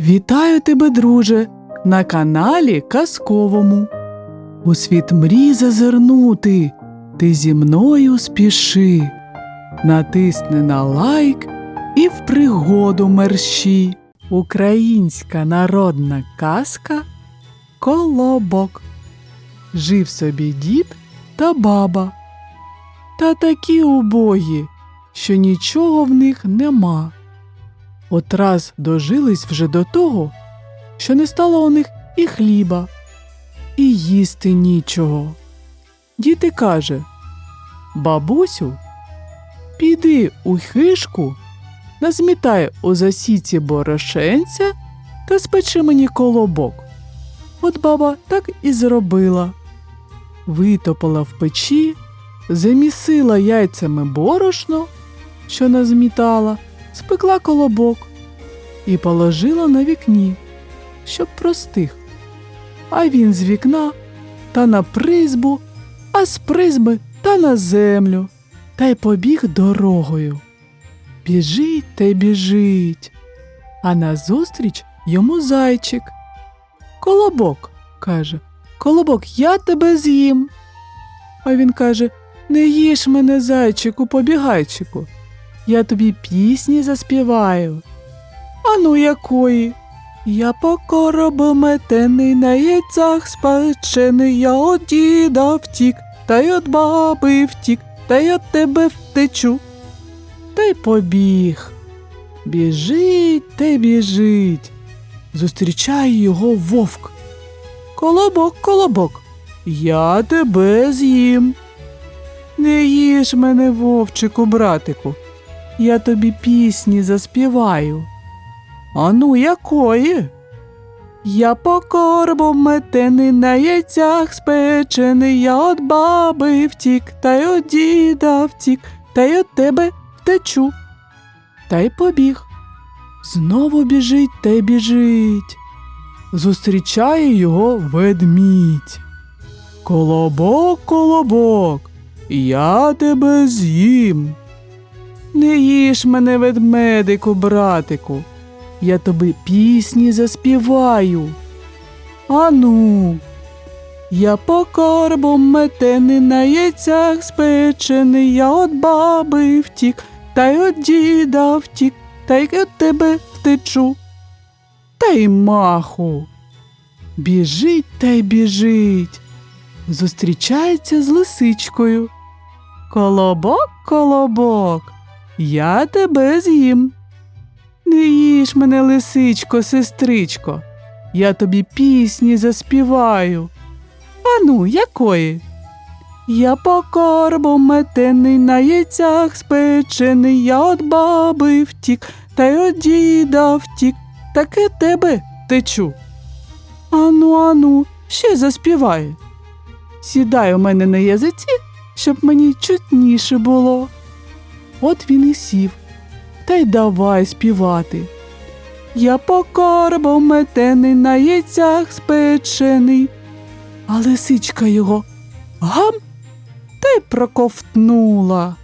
Вітаю тебе, друже, на каналі Казковому. У світ мрій зазирнути, ти зі мною спіши. Натисни на лайк і в пригоду мерщі. Українська народна казка Колобок. Жив собі дід та баба. Та такі убогі, що нічого в них нема. От раз дожились вже до того, що не стало у них і хліба, і їсти нічого. Діти каже Бабусю, піди у хишку, назмітай у засіці борошенця та спечи мені колобок. От баба так і зробила. Витопила в печі, замісила яйцями борошно, що назмітала, спекла колобок і положила на вікні, щоб простих. А він з вікна та на призбу, а з призби та на землю, та й побіг дорогою. Біжить та й біжить, а назустріч йому зайчик. Колобок, каже, колобок, я тебе з'їм. А він каже: Не їж мене, зайчику, побігайчику. Я тобі пісні заспіваю. Ану якої? Я по коробу метений на яйцях спечений, я от діда втік, та й от баби втік, та й от тебе втечу. Та й побіг. Біжить та біжить. Зустрічає його вовк. Колобок, колобок, я тебе з'їм. Не їж мене, вовчику, братику, я тобі пісні заспіваю. Ану, якої? Я по коробу метений на яйцях спечений, я от баби втік, та й от діда втік, та й от тебе втечу. Та й побіг. Знову біжить та й біжить. Зустрічає його ведмідь. Колобок, колобок, я тебе з'їм. Не їж мене, ведмедику, братику, я тобі пісні заспіваю. Ану, я по корбу метений на яйцях спечений, я от баби втік, та й от діда втік, та й от тебе втечу. Та й маху. Біжить та й біжить. Зустрічається з лисичкою. Колобок, колобок, я тебе з'їм. Не їж мене, лисичко, сестричко, я тобі пісні заспіваю. Ану, якої? Я по коробу метений на яйцях спечений, я от баби втік, та й от діда втік, таки тебе течу. Ану, ану, ще заспівай. Сідай у мене на язиці, щоб мені чутніше було. От він і сів, та й давай співати. Я по коробу метений на яйцях спечений, а лисичка його гам та й проковтнула.